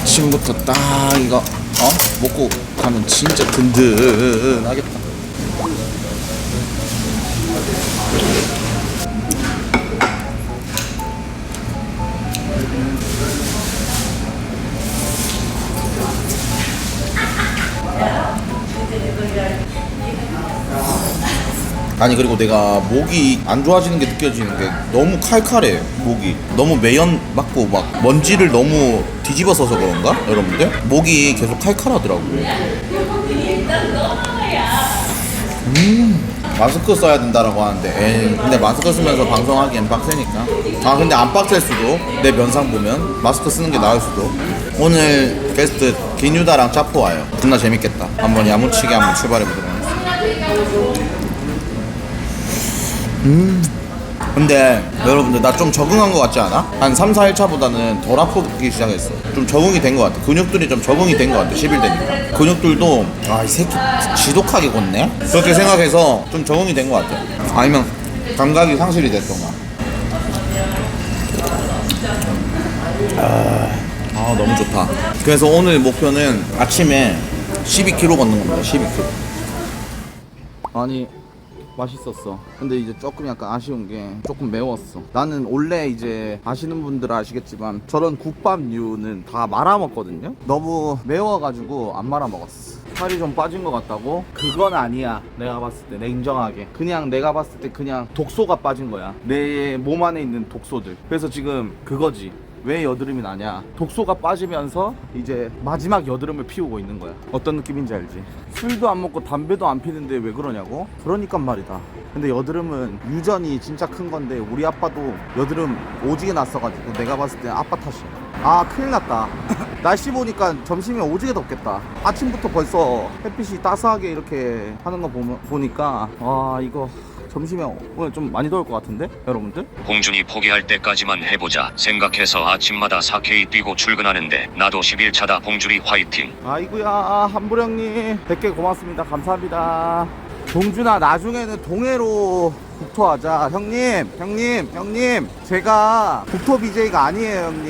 아침부터 딱 이거 어 먹고 가면 진짜 든든하겠다. 아니 그리고 내가 목이 안 좋아지는 게 느껴지는 게 너무 칼칼해 목이. 너무 매연 맞고 막 먼지를 너무 뒤집어 써서 그런가? 여러분들? 목이 계속 칼칼하더라고 음 마스크 써야 된다라고 하는데. 에이, 근데 마스크 쓰면서 방송하기엔 빡세니까. 아 근데 안 빡셀 수도. 내 면상 보면 마스크 쓰는 게 나을 수도. 오늘 게스트 기뉴다랑 짜포 와요. 존나 재밌겠다. 한번 야무치게 한번 출발해 보도록 하겠습니다 근데 여러분들 나 좀 적응한 것 같지 않아? 한 3, 4일 차보다는 덜 아프기 시작했어. 좀 적응이 된 것 같아. 근육들이 좀 적응이 된 것 같아 10일 되니까. 근육들도 아 이 새끼 지독하게 걷네? 그렇게 생각해서 좀 적응이 된 것 같아. 아니면 감각이 상실이 됐던가. 아, 아 너무 좋다. 그래서 오늘 목표는 아침에 12km 걷는 겁니다 12km 아니 맛있었어. 근데 이제 조금 약간 아쉬운 게 조금 매웠어. 나는 원래 이제 아시는 분들은 아시겠지만 저런 국밥류는 다 말아 먹거든요. 너무 매워가지고 안 말아 먹었어. 살이 좀 빠진 것 같다고? 그건 아니야. 내가 봤을 때 냉정하게. 그냥 내가 봤을 때 그냥 독소가 빠진 거야. 내 몸 안에 있는 독소들. 그래서 지금 그거지. 왜 여드름이 나냐? 독소가 빠지면서 이제 마지막 여드름을 피우고 있는 거야. 어떤 느낌인지 알지? 술도 안 먹고 담배도 안 피는데 왜 그러냐고? 그러니까 말이다. 근데 여드름은 유전이 진짜 큰 건데 우리 아빠도 여드름 오지게 났어가지고 내가 봤을 때 아빠 탓이야. 아 큰일 났다. 날씨 보니까 점심에 오지게 덥겠다. 아침부터 벌써 햇빛이 따스하게 이렇게 하는 거 보면, 보니까 와 이거 점심에 오늘 좀 많이 더울 것 같은데? 여러분들? 봉준이 포기할 때까지만 해보자. 생각해서 아침마다 4K 뛰고 출근하는데 나도 11차다 봉준이 화이팅. 아이구야 한부령님. 100개 고맙습니다. 감사합니다. 동준아 나중에는 동해로 국토하자. 형님 형님 형님. 제가 국토 BJ가 아니에요 형님.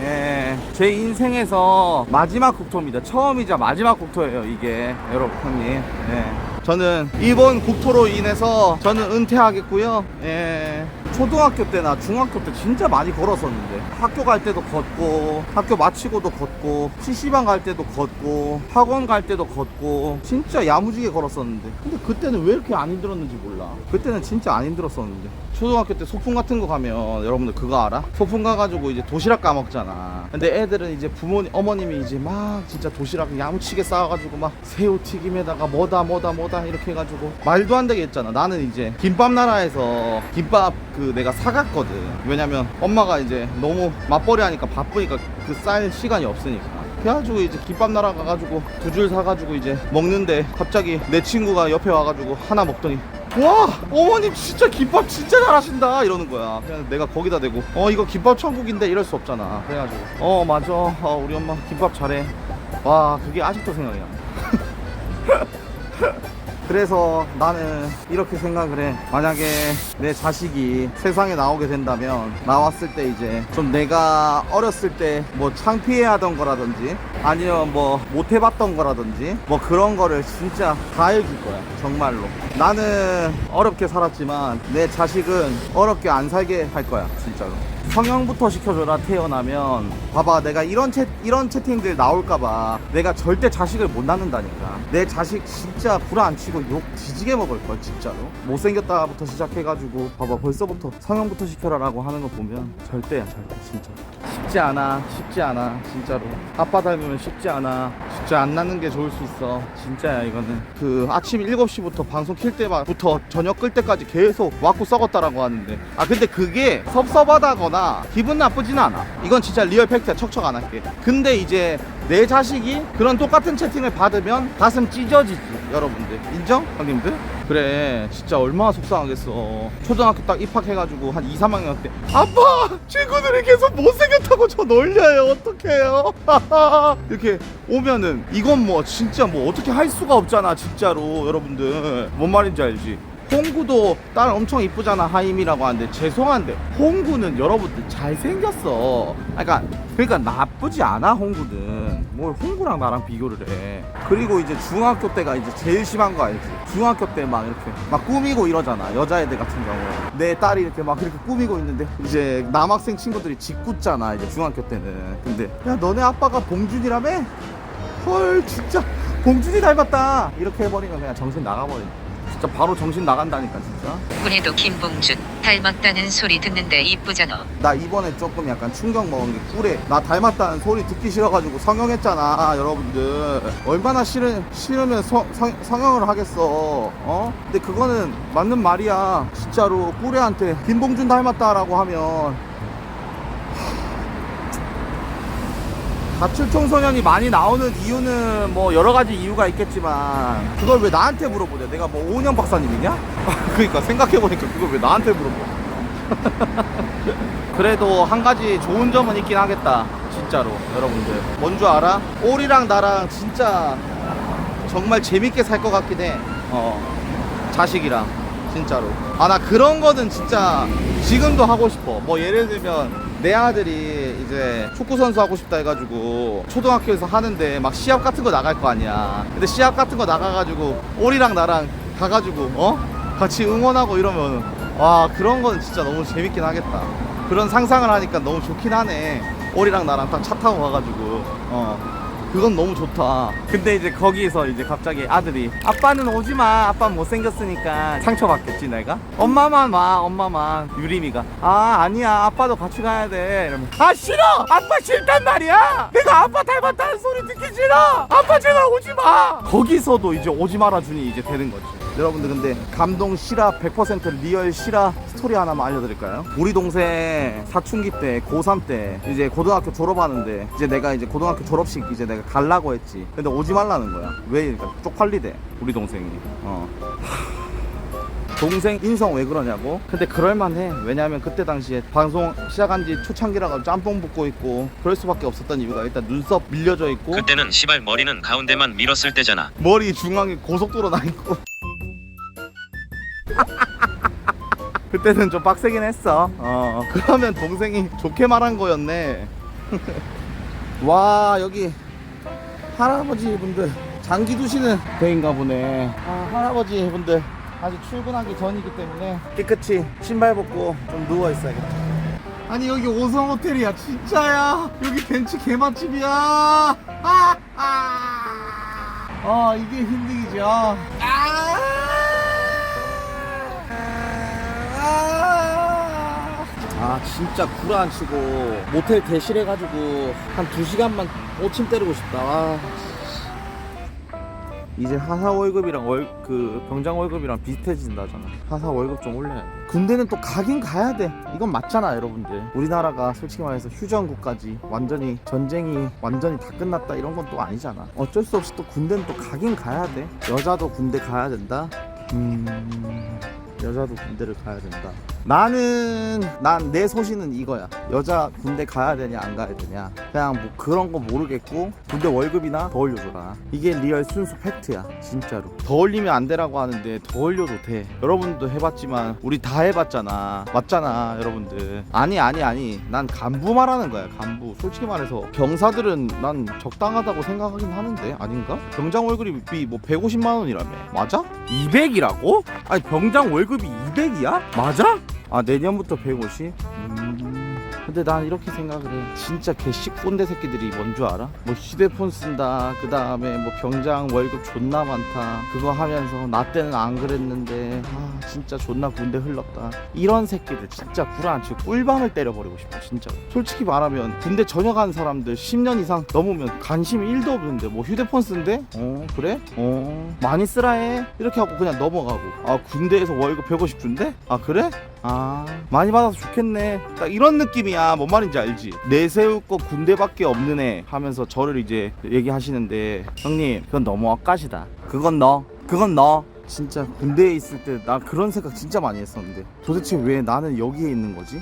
예. 제 인생에서 마지막 국토입니다. 처음이자 마지막 국토예요 이게. 여러분 형님. 예. 저는 이번 국토로 인해서 저는 은퇴하겠고요 예. 초등학교 때나 중학교 때 진짜 많이 걸었었는데. 학교 갈 때도 걷고 학교 마치고도 걷고 PC방 갈 때도 걷고 학원 갈 때도 걷고 진짜 야무지게 걸었었는데. 근데 그때는 왜 이렇게 안 힘들었는지 몰라. 그때는 진짜 안 힘들었었는데. 초등학교 때 소풍 같은 거 가면 여러분들 그거 알아? 소풍 가가지고 이제 도시락 까먹잖아. 근데 애들은 이제 부모님 어머님이 이제 막 진짜 도시락 야무치게 싸가지고 막 새우튀김에다가 뭐다 뭐다 뭐다 이렇게 해가지고 말도 안 되게 했잖아. 나는 이제 김밥 나라에서 김밥 그 내가 사갔거든. 왜냐면 엄마가 이제 너무 맞벌이 하니까 바쁘니까 그 쌀 시간이 없으니까. 그래가지고 이제 김밥 나라 가가지고 두 줄 사가지고 이제 먹는데 갑자기 내 친구가 옆에 와가지고 하나 먹더니 와 어머님 진짜 김밥 진짜 잘하신다. 이러는 거야. 그냥 내가 거기다 대고 어 이거 김밥 천국인데 이럴 수 없잖아. 그래가지고 어 맞아. 어, 우리 엄마 김밥 잘해. 와 그게 아직도 생각이 나 그래서 나는 이렇게 생각을 해. 만약에 내 자식이 세상에 나오게 된다면 나왔을 때 이제 좀 내가 어렸을 때 뭐 창피해 하던 거라든지 아니면 뭐 못 해봤던 거라든지 뭐 그런 거를 진짜 다 읽을 거야. 정말로. 나는 어렵게 살았지만 내 자식은 어렵게 안 살게 할 거야. 진짜로. 성형부터 시켜줘라 태어나면. 봐봐 내가 이런 채 이런 채팅들 나올까봐 내가 절대 자식을 못 낳는다니까. 내 자식 진짜 불 안 치고 욕 뒤지게 먹을 걸 진짜로. 못생겼다부터 시작해가지고 봐봐 벌써부터 성형부터 시켜라라고 하는 거 보면 절대야 절대 진짜. 쉽지 않아 쉽지 않아 진짜로. 아빠 닮으면 쉽지 않아. 진짜 안 낳는 게 좋을 수 있어. 진짜야 이거는. 그 아침 7시부터 방송 킬 때부터 저녁 끌 때까지 계속 왔고 썩었다라고 하는데. 아 근데 그게 섭섭하다거나 기분 나쁘진 않아. 이건 진짜 리얼 팩트야. 척척 안 할게. 근데 이제 내 자식이 그런 똑같은 채팅을 받으면 가슴 찢어지지 여러분들. 인정? 형님들? 그래 진짜 얼마나 속상하겠어. 초등학교 딱 입학해가지고 한 2, 3학년 때 아빠! 친구들이 계속 못생겼다고 저 놀려요. 어떡해요? 이렇게 오면은 이건 뭐 진짜 뭐 어떻게 할 수가 없잖아 진짜로 여러분들. 뭔 말인지 알지 홍구도 딸 엄청 이쁘잖아 하임이라고 하는데 죄송한데 홍구는 여러분들 잘생겼어. 그러니까 그러니까 나쁘지 않아 홍구는. 뭘 홍구랑 나랑 비교를 해. 그리고 이제 중학교 때가 이제 제일 심한 거 알지? 중학교 때 막 이렇게 막 꾸미고 이러잖아 여자애들 같은 경우 내 딸이 이렇게 막 이렇게 꾸미고 있는데 이제 남학생 친구들이 짓궂잖아 이제 중학교 때는. 근데 야 너네 아빠가 봉준이라며? 헐 진짜 봉준이 닮았다. 이렇게 해버리면 그냥 정신 나가버려 진짜 바로 정신 나간다니까 진짜 그래도 김봉준 닮았다는 소리 듣는데 이쁘잖아. 나 이번에 조금 약간 충격 먹은 게 꿀에 나 닮았다는 소리 듣기 싫어가지고 성형했잖아 여러분들 얼마나 싫으, 싫으면 성, 성, 성형을 하겠어 어? 근데 그거는 맞는 말이야 진짜로 꿀에한테 김봉준 닮았다라고 하면 가출 청소년이 많이 나오는 이유는 뭐 여러 가지 이유가 있겠지만 그걸 왜 나한테 물어보냐? 내가 뭐 오은영 박사님이냐? 그러니까 생각해보니까 그걸 왜 나한테 물어봐 그래도 한 가지 좋은 점은 있긴 하겠다 진짜로 여러분들. 뭔 줄 알아? 오리랑 나랑 진짜 정말 재밌게 살 것 같긴 해 어 자식이랑 진짜로. 아 나 그런 거는 진짜 지금도 하고 싶어. 뭐 예를 들면 내 아들이 이제 축구 선수 하고 싶다 해가지고 초등학교에서 하는데 막 시합 같은 거 나갈 거 아니야. 근데 시합 같은 거 나가가지고 오리랑 나랑 가가지고 어? 같이 응원하고 이러면 와 그런 거는 진짜 너무 재밌긴 하겠다. 그런 상상을 하니까 너무 좋긴 하네. 오리랑 나랑 딱 차 타고 가가지고 어 그건 너무 좋다. 근데 이제 거기서 이제 갑자기 아들이 아빠는 오지 마. 아빠 못생겼으니까 상처받겠지 내가. 엄마만 와. 엄마만. 유림이가 아 아니야. 아빠도 같이 가야 돼. 이러면 아 싫어. 아빠 싫단 말이야. 내가 아빠 닮았다는 소리 듣기 싫어. 아빠 제발 오지 마. 거기서도 이제 오지 준이 이제 되는 거지. 여러분들 근데 감동 실화 100% 리얼 실화 스토리 하나만 알려드릴까요? 우리 동생 사춘기 때 고3 때 이제 고등학교 졸업하는데 이제 내가 이제 고등학교 졸업식 이제 내가 갈라고 했지 근데 오지 말라는 거야 왜 그러니까 쪽팔리대 우리 동생이 어 동생 인성 왜 그러냐고? 근데 그럴만해. 왜냐면 그때 당시에 방송 시작한 지 초창기라가 짬뽕 붓고 있고 그럴 수밖에 없었던 이유가 일단 눈썹 밀려져 있고 그때는 시발 머리는 가운데만 밀었을 때잖아. 머리 중앙에 고속도로 나 있고 그때는 좀 빡세긴 했어. 어 그러면 동생이 좋게 말한 거였네. 와 여기 할아버지 분들 장기 두시는 데인가 보네. 아 할아버지 분들 아직 출근하기 전이기 때문에 깨끗이 신발 벗고 좀 누워 있어야겠다. 아니 여기 오성 호텔이야. 진짜야. 여기 벤츠 개맛집이야. 아, 아. 아 이게 힐링이죠. 아 진짜 구라 안 치고 모텔 대실해가지고 한 2시간만 오침 때리고 싶다 아. 이제 하사 월급이랑 월, 그 병장 월급이랑 비슷해진다잖아. 하사 월급 좀 올려야 돼. 군대는 또 가긴 가야 돼. 이건 맞잖아, 여러분들. 우리나라가 솔직히 말해서 휴전국까지 완전히 전쟁이 완전히 다 끝났다 이런 건 또 아니잖아. 어쩔 수 없이 또 군대는 또 가긴 가야 돼. 여자도 군대 가야 된다. 음. 여자도 군대를 가야 된다. 나는 난 내 소신은 이거야. 여자 군대 가야 되냐 안 가야 되냐. 그냥 뭐 그런 거 모르겠고 군대 월급이나 더 올려줘라. 이게 리얼 순수 팩트야. 진짜로. 더 올리면 안 되라고 하는데 더 올려도 돼. 여러분도 해봤지만 우리 다 해봤잖아. 맞잖아 여러분들. 아니 아니 아니. 난 간부 말하는 거야. 간부. 솔직히 말해서 병사들은 난 적당하다고 생각하긴 하는데 아닌가? 병장 월급이 뭐 150만 원이라며. 맞아? 200이라고? 아니 병장 월급이 200이야? 맞아? 아 내년부터 150? 음... 근데 난 이렇게 생각을 해 진짜 개씨 꼰대 새끼들이 뭔 줄 알아? 뭐 휴대폰 쓴다 그 다음에 뭐 병장 월급 존나 많다 그거 하면서 나 때는 안 그랬는데 아 진짜 존나 군대 흘렀다 이런 새끼들 진짜 치고 꿀밤을 때려버리고 싶어 진짜 솔직히 말하면 군대 전역 한 사람들 10년 이상 넘으면 관심이 1도 없는데 뭐 휴대폰 쓴대? 어 그래? 어 많이 쓰라 해 이렇게 하고 그냥 넘어가고 아 군대에서 월급 150 준대? 아 그래? 아. 많이 받아서 좋겠네. 딱 이런 느낌이야. 뭔 말인지 알지? 내세울 거 군대밖에 없는 애 하면서 저를 이제 얘기하시는데 형님 그건 너무 엇가시다. 그건 너 그건 너. 진짜 군대에 있을 때 나 그런 생각 진짜 많이 했었는데. 도대체 왜 나는 여기에 있는 거지?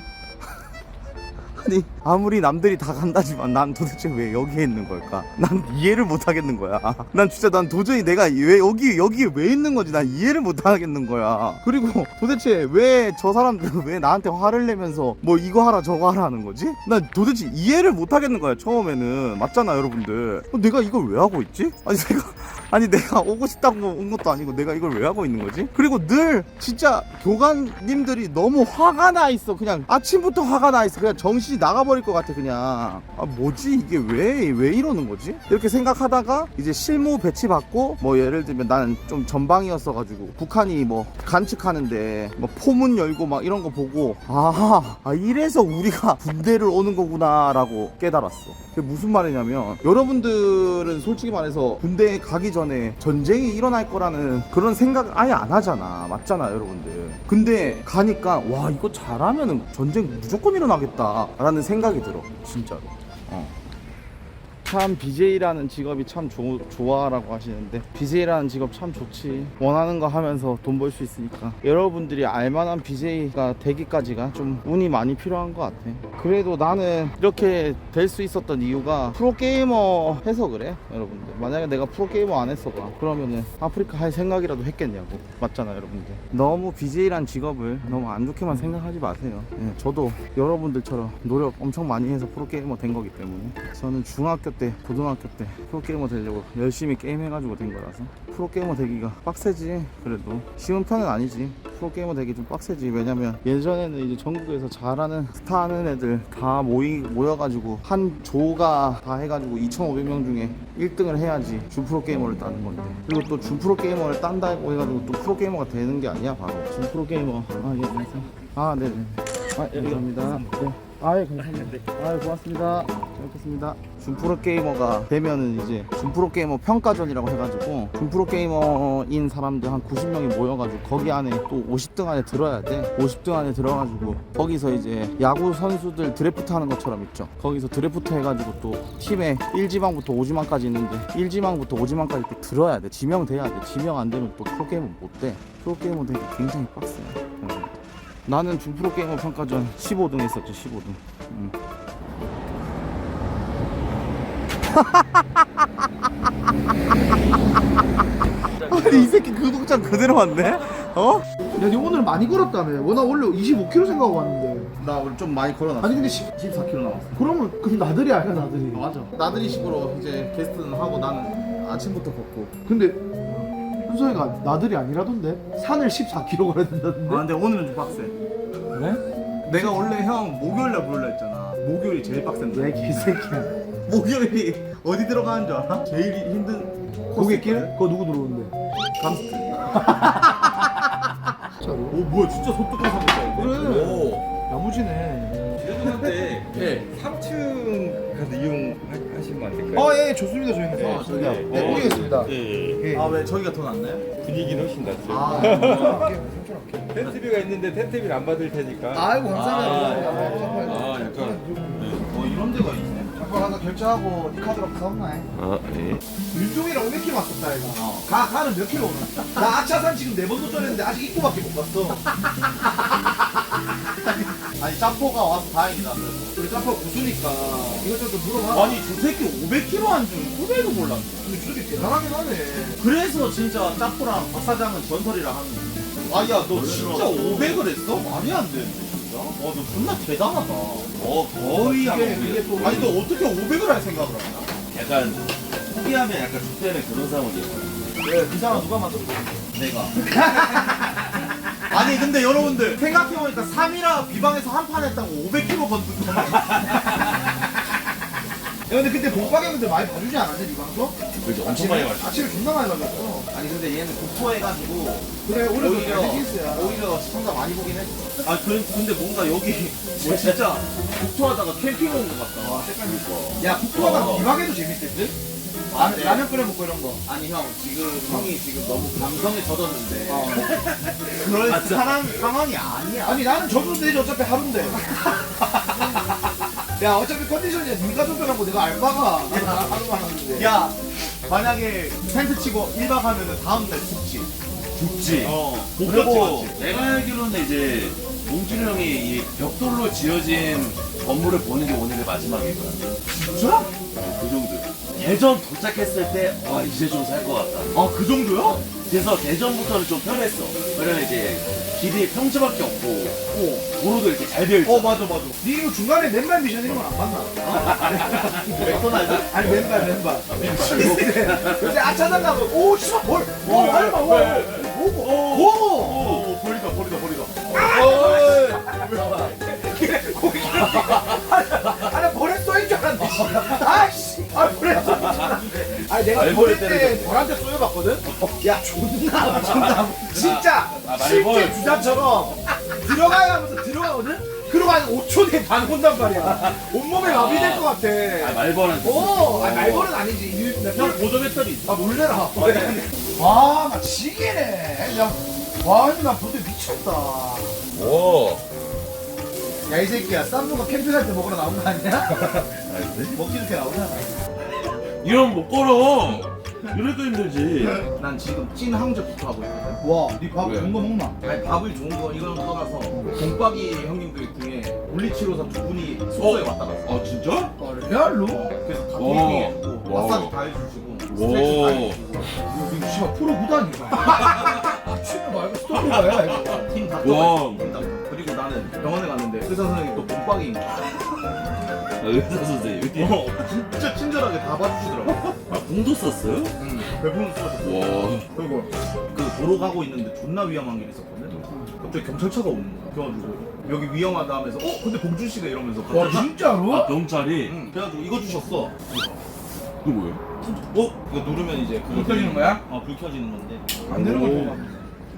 아니 아무리 남들이 다 간다지만 난 도대체 왜 여기에 있는 걸까? 난 이해를 못 하겠는 거야. 난 진짜 난 도저히 내가 왜 여기 여기에 왜 있는 건지 난 이해를 못 하겠는 거야. 그리고 도대체 왜 저 사람들은 왜 나한테 화를 내면서 뭐 이거 하라 저거 하라 하는 거지? 난 도대체 이해를 못 하겠는 거야 처음에는 맞잖아 여러분들. 어, 내가 이걸 왜 하고 있지? 아니 내가 아니 내가 오고 싶다고 온 것도 아니고 내가 이걸 왜 하고 있는 거지? 그리고 늘 진짜 교관님들이 너무 화가 나 있어 그냥 아침부터 화가 나 있어 그냥 정신 이 나가버릴 것 같아 그냥. 아 뭐지? 이게 왜 왜 이러는 거지? 이렇게 생각하다가 이제 실무 배치 받고 뭐 예를 들면 나는 좀 전방이었어 가지고 북한이 뭐 관측하는데 뭐 포문 열고 막 이런 거 보고 아, 아 이래서 우리가 군대를 오는 거구나라고 깨달았어. 그게 무슨 말이냐면 여러분들은 솔직히 말해서 군대에 가기 전에 전쟁이 일어날 거라는 그런 생각 아예 안 하잖아. 맞잖아 여러분들. 근데 가니까 와 이거 잘하면은 전쟁 무조건 일어나겠다 라는 생각이 들어 진짜로 어. 참 BJ라는 직업이 참 조, 좋아라고 하시는데 BJ라는 직업 참 좋지. 원하는 거 하면서 돈 벌 수 있으니까. 여러분들이 알만한 BJ가 되기까지가 좀 운이 많이 필요한 것 같아. 그래도 나는 이렇게 될 수 있었던 이유가 프로게이머 해서 그래 여러분들. 만약에 내가 프로게이머 안 했어봐. 그러면은 아프리카 할 생각이라도 했겠냐고. 맞잖아 여러분들. 너무 BJ란 직업을 너무 안 좋게만 생각하지 마세요. 예, 저도 여러분들처럼 노력 엄청 많이 해서 프로게이머 된 거기 때문에 저는 중학교 때 고등학교 때 프로게이머 되려고 열심히 게임해가지고 된 거라서 프로게이머 되기가 빡세지 그래도. 쉬운 편은 아니지. 프로게이머 되기 좀 빡세지. 왜냐면 예전에는 이제 전국에서 잘하는 스타 하는 애들 다 모이 모여가지고 한 조가 다 해가지고 2,500명 중에 1등을 해야지 주 프로게이머를 따는 건데. 그리고 또 주 프로게이머를 딴다고 해가지고 또 프로게이머가 되는 게 아니야 바로. 주 프로게이머. 아예 안녕하세요 아 네네. 아, 예, 감사합니다. 네. 아, 예, 감사합니다. 아, 예, 고맙습니다. 잘 먹겠습니다. 준프로 게이머가 되면은 이제 준프로 게이머 평가전이라고 해가지고 준프로 게이머인 사람들 한 90명이 모여가지고 거기 안에 또 50등 안에 들어야 돼. 50등 안에 들어가지고 거기서 이제 야구 선수들 드래프트 하는 것처럼 있죠. 거기서 드래프트 해가지고 또 팀에 1지망부터 5지망까지 있는데 1지망부터 5지망까지 또 들어야 돼. 지명돼야 돼. 지명 안 되면 또 프로 게이머 못 돼. 프로 게이머 되기 굉장히 빡세요. 나는 준프로 게이머 평가전 15등 했었죠 15등 음. 아니 이 새끼 구독자 그대로 왔네? 어? 야, 니 오늘 많이 걸었다며. 워낙 원래 25km 생각하고 왔는데. 나 오늘 좀 많이 걸어놨어 아니 근데 10, 14km 남았어 그러면 그럼 나들이 아니야 나들이. 맞아 나들이 식으로 이제 게스트는 하고 나는 아침부터 걷고 근데 순서이가 나들이 아니라던데 산을 14km 걸어야 된다던데. 아 근데 오늘은 좀 빡세 그래? 내가 원래 형 목요일날 부르려 했잖아 목요일이 제일 빡센데 왜 개새끼야. 목요일이 어디 들어가는 줄 알아? 제일 힘든 고객길? 그거 누구 들어오는데? 감스트 진짜로? 오 뭐야 진짜 소뚜껑 사겠다 그래. 야무지네. 죄송한데 예, 3층 가서 이용하시면 안 될까요? 어, 예, 좋습니다, 저희는. 어, 저기요. 네, 어, 모르겠습니다. 예, 예. 예. 아 왜 저희가 돈 안 내요? 분위기는 훨씬 낫죠. 아 텐트비가 있는데 텐트비를 안 받을 테니까. 아이고, 감사합니다. 아, 약간. 뭐 이런 데가 있네 잠깐 가서 결제하고 니 카드로 사왔나 해? 아, 예. 윤종이랑 500km 왔었다 이거 가, 가는 몇 킬로 오나? 나 아차산 지금 네 번 도전했는데 아직 입구밖에 못 갔어 아니 짬포가 와서 다행이다. 그래도 우리 짬뽕 고수니까. 이것저것 좀 물어봐. 아니 저 새끼 500kg 한줄 후배도 몰랐네. 근데 저기 대단하긴 하네. 그래서 진짜 짬포랑 박사장은 전설이라 하는 거야. 아야 너 진짜 500을 했어? 말이 안 되는데 진짜? 와너 존나 대단하다. 어 거의 이게, 이게 또 아니 너 어떻게 500을 할 생각을 하냐? 약간 포기하면 약간 죽되는 그런 상황이에요. 왜 비상은 누가 만들었어? 내가 아니 근데 여러분들 생각해보니까 3이라 비방에서 한 판 했다고 500kg 건든 거야 근데 그때 복박형들 많이 봐주지 않았냐 이 방송? 그죠? 엄청 많이 왔죠. 아침에 존나 많이 봐줬어 아니 근데 얘는 국토해가지고 그래 오히려 오히려 오히려 시청자 많이 보긴 했어 아 그, 근데 뭔가 여기 뭐 진짜 국토하다가 캠핑 온 것 같다 와 색깔 이뻐 야 국토가 비박에도 재밌을 듯? 아, 라면, 네. 라면 끓여 먹고 이런 거. 아니 형 지금 형이 지금 너무 감성에 젖었는데. 어. 그럴 사람 상황이 아니야. 아니 나는 젖어도 되지. 어차피 하루인데. 야 어차피 컨디션이야. 니가 조절하고 내가 알바가 나는 하루만 하는데. 야 만약에 텐트 치고 1박 하면은 다음날 죽지. 죽지. 어. 그리고 내가 알기로는 이제 몽준이 형이 이 벽돌로 지어진 업무를 보는 게 오늘의 마지막이구나. 진짜? 그 정도. 대전 도착했을 때, 와, 이제 좀 살 것 같다. 아 그 정도야? 그래서 대전부터는 좀 편했어. 왜냐면 이제 길이 평지밖에 없고, 도로도 이렇게 잘 되어 있어. 어 맞아 맞아 니 이거 중간에 맨발 미션 이런 건안 봤나? 맥도날드? 아니 맨발 맨발 요새 아차장 가면 오 씨발 뭘 오, 봐, 오, 오, 오, 오, 버리다, 버리다, 버리다. 그래, 거기. 아니, 버렸어 인 줄 알았는데. 아이씨, 아, 알았는데. 아니, 내가 말 버릴 때 벌한테 쏘여봤거든? 야, 존나, 존나. 진짜, 아, 말 실제 벌. 주자처럼 들어가야 하면서 들어가거든? 그러고 한 5초 뒤에 반 혼단 말이야. 온몸에 마비될 것 같아. 아, 말벌한테. 오, 아니, 말벌은 아니지. 일- 형 보조 배터리 있어. 아 놀래라. 와, 나 지게네. 야, 와, 나 보드 미쳤다. 오. 야, 이 새끼야, 쌈무가 캠핑 갈때 먹으러 나온 거 아니야? 먹기 좋게 나오잖아. 이러면 못 걸어. 이래도 힘들지. 난 지금 찐 항저부터 하고 있거든. 와, 니밥 왜? 좋은 거 먹나? 아니 밥을 좋은 거 이거는 떠나서 공박이 형님들 중에 물리치료사 두 분이 숙소에 왔다 갔어. 아, 진짜? 어, 레알로? 그래서 다 와. 브리핑했고 와. 마사지 다 해주시고 와. 스트레스 다 해주시고 이거 씨발 프로 구단이다. 취미 말고 스토커야, 이거. 팀다 와. 떠. 그리고 나는 병원에 갔는데 의사 선생님이 또 공박이 아, 의사 선생님이? 어, 진짜 친절하게 다 봐주시더라고. 아, 공도 썼어요? 응. 배부른 쓰러졌어. 와. 그리고 그 도로 가고 있는데 존나 위험한 길이 있었거든. 갑자기 경찰차가 오는 거야. 그래가지고 여기 위험하다 하면서 어 근데 봉준 씨가 이러면서 와, 갑자기 진짜로? 아, 경찰이? 응. 그래가지고 이거 주셨어. 이거. 그거 뭐예요? 어? 이거 누르면 이제 그거 불 켜지는 거야? 어, 불 켜지는 건데. 안 되는 거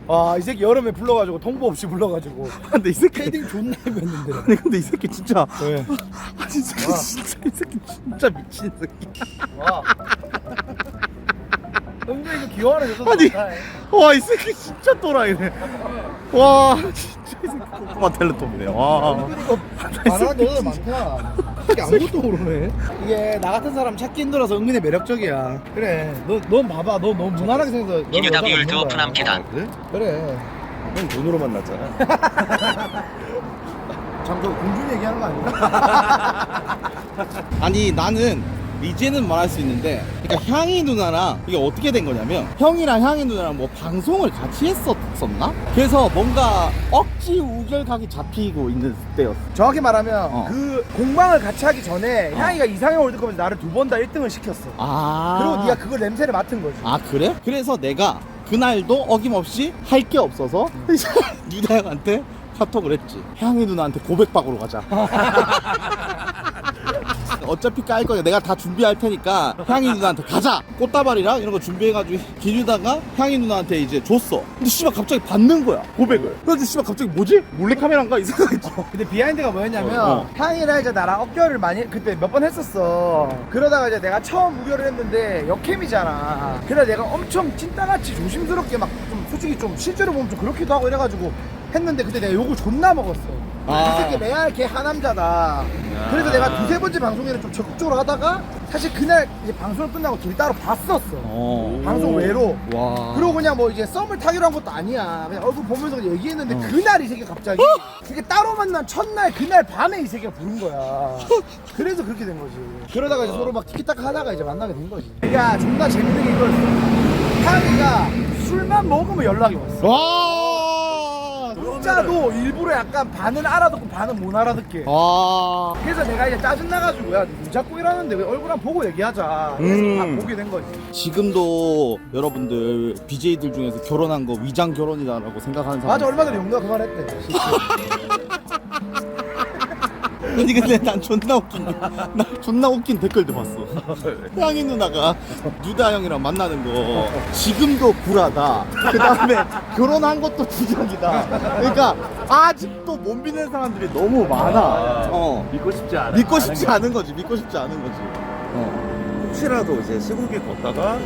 와, 이 새끼 여름에 불러가지고 통보 없이 불러가지고 근데 이 새끼 헤딩 존나 해봤는데. 아니 근데 이 새끼 진짜 왜? 아니 이 새끼 진짜 이 새끼 진짜 미친 새끼. 와. 은근 이거 귀여워하는 여자 아니. 많다. 와이 새끼 진짜 또라이네. 와 진짜 이 새끼 꼬마 텔레톱이네. 와. 말하는 여자 많다. 이게 아무것도 모르네. 이게 나 같은 사람 찾기 힘들어서 은근히 매력적이야. 그래. 너, 넌 봐봐. 너 너무 무난하게 생겨서. 넌 이뉴다 여자가 비율 없는 거야. 오픈합니다. 그래? 그래. 형 돈으로 만났잖아. 잠깐 공준 얘기하는 거 아니야? 아니 나는 이제는 말할 수 있는데 그러니까 향이 누나랑 이게 어떻게 된 거냐면 형이랑 향이 누나랑 뭐 방송을 같이 했었었나? 그래서 뭔가 억지 우결각이 잡히고 있는 때였어 정확히 말하면 어. 그 공방을 같이 하기 전에 향이가 이상형 월드컵에서 나를 두 번 다 1등을 시켰어. 아 그리고 네가 그걸 냄새를 맡은 거지. 아 그래? 그래서 내가 그날도 어김없이 할 게 없어서 유다 형한테 카톡을 했지 향이 누나한테 고백박으로 가자 어차피 깔 거야 내가 다 준비할 테니까 향이 누나한테 가자 꽃다발이랑 이런 거 준비해가지고 기르다가 향이 누나한테 이제 줬어 근데 씨발 갑자기 받는 거야 고백을 그래서 씨발 갑자기 뭐지? 몰래카메라인가? 이 생각했지 근데 비하인드가 뭐였냐면 어, 어. 향이랑 이제 나랑 어결을 많이 그때 몇 번 했었어. 그러다가 이제 내가 처음 우결을 했는데 역캠이잖아. 그래 내가 엄청 찐따같이 조심스럽게 막 좀 솔직히 좀 실제로 보면 좀 그렇기도 하고 이래가지고 했는데 그때 내가 욕을 존나 먹었어. 아. 이 새끼 레알 걔 하남자다. 그래서 내가 두세 번째 방송에는 좀 적극적으로 하다가 사실 그날 이제 방송을 끝나고 둘이 따로 봤었어. 어. 방송 외로. 와 그리고 그냥 뭐 이제 썸을 타기로 한 것도 아니야. 그냥 얼굴 보면서 얘기했는데 어. 그날 이 새끼 갑자기 이게 따로 만난 첫날 그날 밤에 이 새끼가 부른 거야. 그래서 그렇게 된 거지. 그러다가 이제 서로 막 티키타카 하다가 이제 만나게 된 거지. 야 존나 재밌는 게 이거였어. 하미가 술만 먹으면 연락이 왔어. 와 진짜도 일부러 약간 반은 알아듣고 반은 못 알아듣게. 와 그래서 내가 이제 짜증나가지고 야눈 잡고 일하는데 왜 얼굴 한번 보고 얘기하자. 그래서 음. 다 보게 된 거지. 지금도 여러분들 BJ들 중에서 결혼한 거 위장 결혼이다라고 생각하는 사람 맞아 얼마 전에 용도가 그 말 했대. 아니 근데 난 존나 웃긴 게, 나 존나 웃긴 댓글도 봤어. 향이 누나가 유다 형이랑 만나는 거 지금도 불하다. 그 다음에 결혼한 것도 주작이다. 그러니까 아직도 못 믿는 사람들이 너무 많아. 어. 믿고 싶지 않아. 믿고 싶지 않은 거지. 믿고 싶지 않은 거지. 어. 혹시라도 이제 시골길 걷다가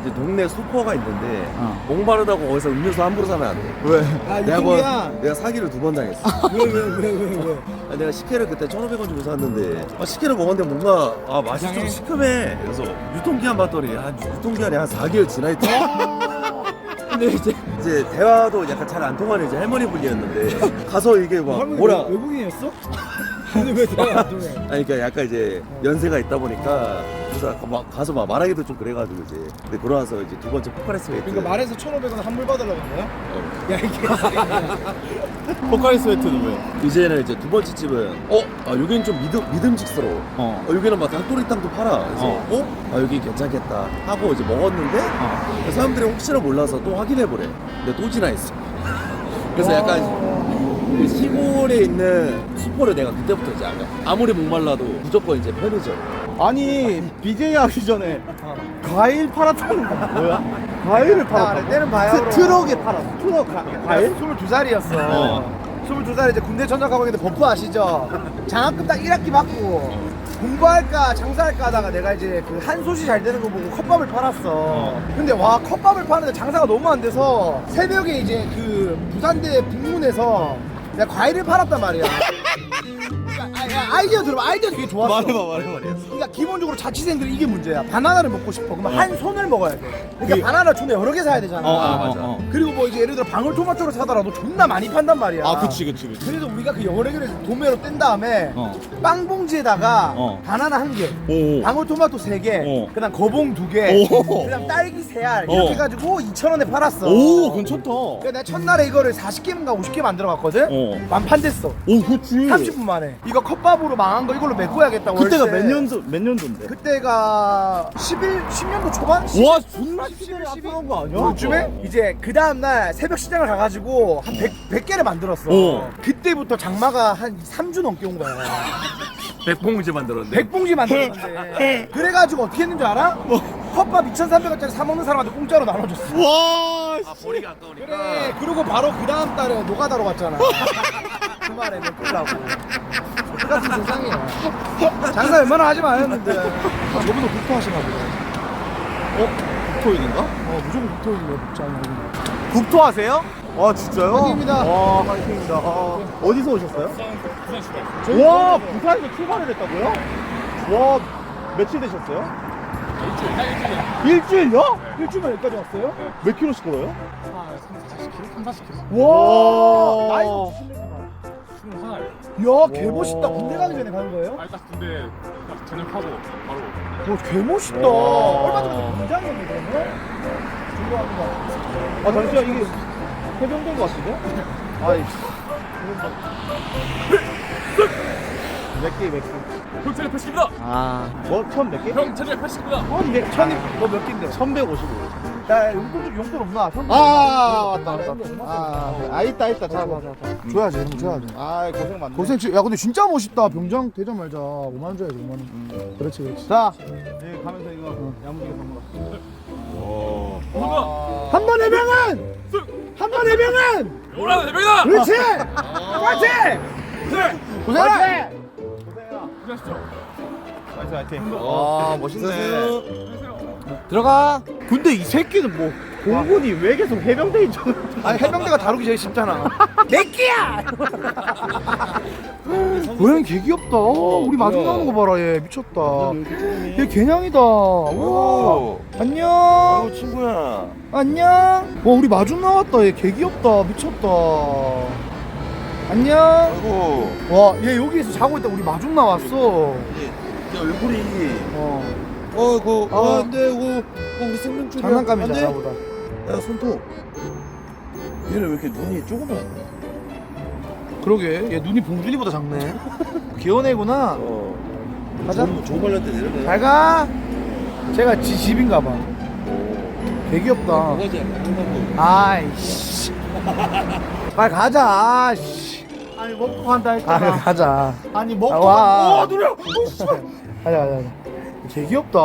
이제 동네 슈퍼가 있는데 어. 목마르다고 거기서 음료수 함부로 사면 안 돼. 왜? 아 내가. 번, 내가 사기를 두 번 당했어. 왜 왜 왜 왜 왜? 아, 내가 식혜를 그때 1,500원 주고 샀는데 아, 식혜를 먹었는데 뭔가 아 맛이 좀 시큼해. 그래서 유통기한 봤더니 한 유통기한이 한 4개월 지나 있다. 근데 이제 이제 대화도 약간 잘 안 통하는 이제 할머니 분이었는데 가서 이게 막 뭐라 외국인이었어? 근데 왜 내가 안 통해? 아니 그러니까 약간 이제 연세가 있다 보니까 그래서 막 가서 막 말하기도 좀 그래가지고 이제 근데 그러와서 이제 두 번째 포카레스 웨이트 그러니까 말해서 1,500원 환불 받으려고 한 거야? 야 이게 포카리 스 웨트는 왜? 이제는 이제 두 번째 집은 어? 아 여기는 좀 믿음, 믿음직스러워 어. 어, 여기는 막 닭도리탕도 팔아 그래서 어. 어? 아 여기 괜찮겠다 하고 이제 먹었는데 어. 사람들이 혹시나 몰라서 또 확인해보래 근데 또 지나있어 그래서 약간 그 시골에 있는 슈퍼를 내가 그때부터 이제 안 가. 아무리 목말라도 무조건 이제 편의점 아니 BJ 하기 전에 과일 팔았다는 거 뭐야? 과일을 야, 팔았다. 때는 바야흐로 트, 트럭에 팔았어. 트럭 가, 과일? 22살이었어. 어. 22살에 이제 군대 전역하고 있는데 버프 아시죠? 장학금 딱 1학기 받고 공부할까 장사할까 하다가 내가 이제 그 한솥이 잘 되는 거 보고 컵밥을 팔았어. 근데 와 컵밥을 파는데 장사가 너무 안 돼서 새벽에 이제 그 부산대 북문에서 내가 과일을 팔았단 말이야. 아, 아이디어 들어봐 아이디어 되게 좋았어. 말해봐, 말해봐. 그러니까 기본적으로 자취생들이 이게 문제야. 바나나를 먹고 싶어. 그러면 한 손을 먹어야 돼. 그러니까 그게- 바나나 존나 여러 개 사야 되잖아. 어, 어, 어, 어. 그리고 뭐 이제 예를 들어 방울토마토를 사더라도 존나 많이 판단 말이야. 아, 그치, 그치, 그치. 그래서 우리가 그 여러 개를 도매로 뗀 다음에 어. 빵 봉지에다가 어. 바나나 한 개, 오. 방울토마토 세 개, 어. 그다음 거봉 두 개, 오. 그다음 딸기 세알 어. 이렇게 해가지고 2천 원에 팔았어. 오, 괜찮다. 그러니까 내가 첫날에 이거를 40개인가 50개 만들어 갔거든. 어. 완판 됐어. 오, 그치. 30분 만에. 이거 컵밥 으로 망한 거 이걸로 메꿔야겠다. 그때가 월세. 몇 년도, 몇 년도인데? 그때가 11, 10년도 초반? 와, 존나 11, 시대를 12? 앞서간 거 아니야? 그쯤에 이제 그 다음날 새벽 시장을 가가지고 한 100, 100개를 만들었어. 어. 그때부터 장마가 한 3주 넘게 온 거야. 백봉지 만들었는데 100봉지 만들었는데. 그래가지고 어떻게 했는 줄 알아? 컵밥 2,300원짜리 사 먹는 사람한테 공짜로 나눠줬어. 와, 아 버리가 아까우니까 그래. 그리고 바로 그 다음 달에 노가다로 갔잖아. 주말에 메꾸려고. 똑같은 세상이야. 장사 웬만하면 하지 마였는데. 아, 저분도 국토하시나 보네. 어? 국토인인가? 어, 무조건 국토인데, 복장. 국토하세요? 아, 진짜요? 화이팅입니다. 와, 화이팅입니다. 아, 어디서 오셨어요? 와, 부산에서 출발을 했다고요? 와, 며칠 되셨어요? 일주일. 요 일주일만 여기까지 왔어요? 몇 킬로씩 걸어요? 와, 와. 나이가 야, 개 멋있다. 군대 가기 전에 가는 거예요? 아니 딱 근데 딱 전역하고 바로 와, 개 멋있다. 얼마 전에 군장이었네, 그러면? 존경합니다. 아, 잠시만, 이게 해병대인 것 같은데? 아이. 몇 개, 몇 개? 형 체력 80입니다. 아, 뭐, 천몇 개? 형 체력 80입니다. 천, 백, 천이, 너몇 낀데? 1155. 야, 용돈 좀 용돈 없나? 형, 아, 맞다, 맞다. 아, 아, 있다, 있다. 자, 자, 자. 줘야지, 형 줘야지. 아, 고생 많네. 고생, 치- 야, 근데 진짜 멋있다. 병장 되자 말자. 5만원 줘야지, 5만원. 그렇지, 그렇지. 자, 네, 가면서 이거 야무지게 선물. 한 번의 병은! 한 번의 병은! 오라 대박이다. 그렇지! 파이팅! 고생해라! 고생해라! 고생하시죠. 화이팅, 화이팅. 와, 멋있네. 들어가. 근데 이 새끼는 뭐, 공군이 왜 계속 해병대인 줄. 아니 해병대가 다루기 제일 쉽잖아. 내 끼야. 고양 개 귀엽다. 우리 마중 나오는 거 봐라 얘 미쳤다. 얘 개냥이다. 우와. 안녕. 아이고 친구야 안녕. 와 우리 마중 나왔다. 얘 개 귀엽다. 미쳤다. 안녕. 아이고 와 얘 여기에서 자고 있다. 우리 마중 나왔어. 얘 얼굴이 어. 어이구 어. 아 안돼 이거 어, 우리 생명줄이야 장난감이잖아 안 돼? 나보다. 야 손톱 얘는 왜 이렇게 눈이 조그만 그러게 얘 눈이 봉준이보다 작네. 귀여운 애구나. 어 가자. 좋은, 좋은 말할 때 내려내 잘 가. 제가 지 집인가 봐. 되게 귀엽다. 뭐가지 아이씨. 빨리 가자. 아이씨. 아니, 먹고 간다 아, 했잖아. 가자. 아니, 먹고 아, 와. 와, 누려! 가자, 가자, 가자. 되게 귀엽다.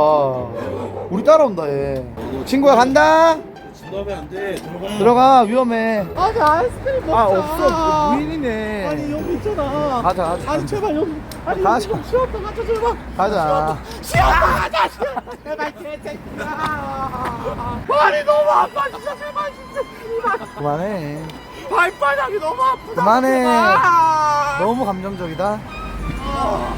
우리 따라온다, 얘. 친구야, 간다. 진도하면 안 돼 들어가 들어가, 위험해. 아니, 아이스크림 먹자. 아, 없어. 무인이네. 아니, 여기 있잖아. 가자, 가자. 아니, 제발, 여기. 아니, 가자. 여기 좀 쉬었다 가자, 제발. 가자. 쉬었다 가자, 쉬었다. 제발, 개새끼야. 발이 너무 아파, 진짜, 제발, 진짜. 그만해. 발바닥이 너무 아프다. 그만해. 너무 감정적이다. 와,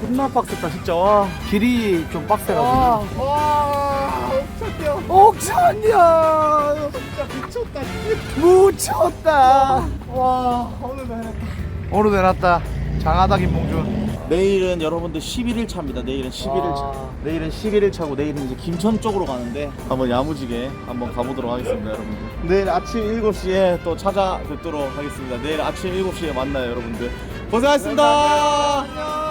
존나 빡셌다, 진짜. 와. 길이 좀 빡세가지고. 와, 와. 옥천이야 진짜 미쳤다 미쳤다 와 오늘도 해냈다 오늘도 해놨다 장하다 김봉준 내일은 여러분들 11일 차입니다. 내일은 11일 차. 와. 내일은 11일 차고 내일은 이제 김천 쪽으로 가는데 한번 야무지게 한번 가보도록 하겠습니다, 여러분들. 내일 아침 7시에 또 찾아뵙도록 하겠습니다. 내일 아침 7시에 만나요, 여러분들. 고생하셨습니다.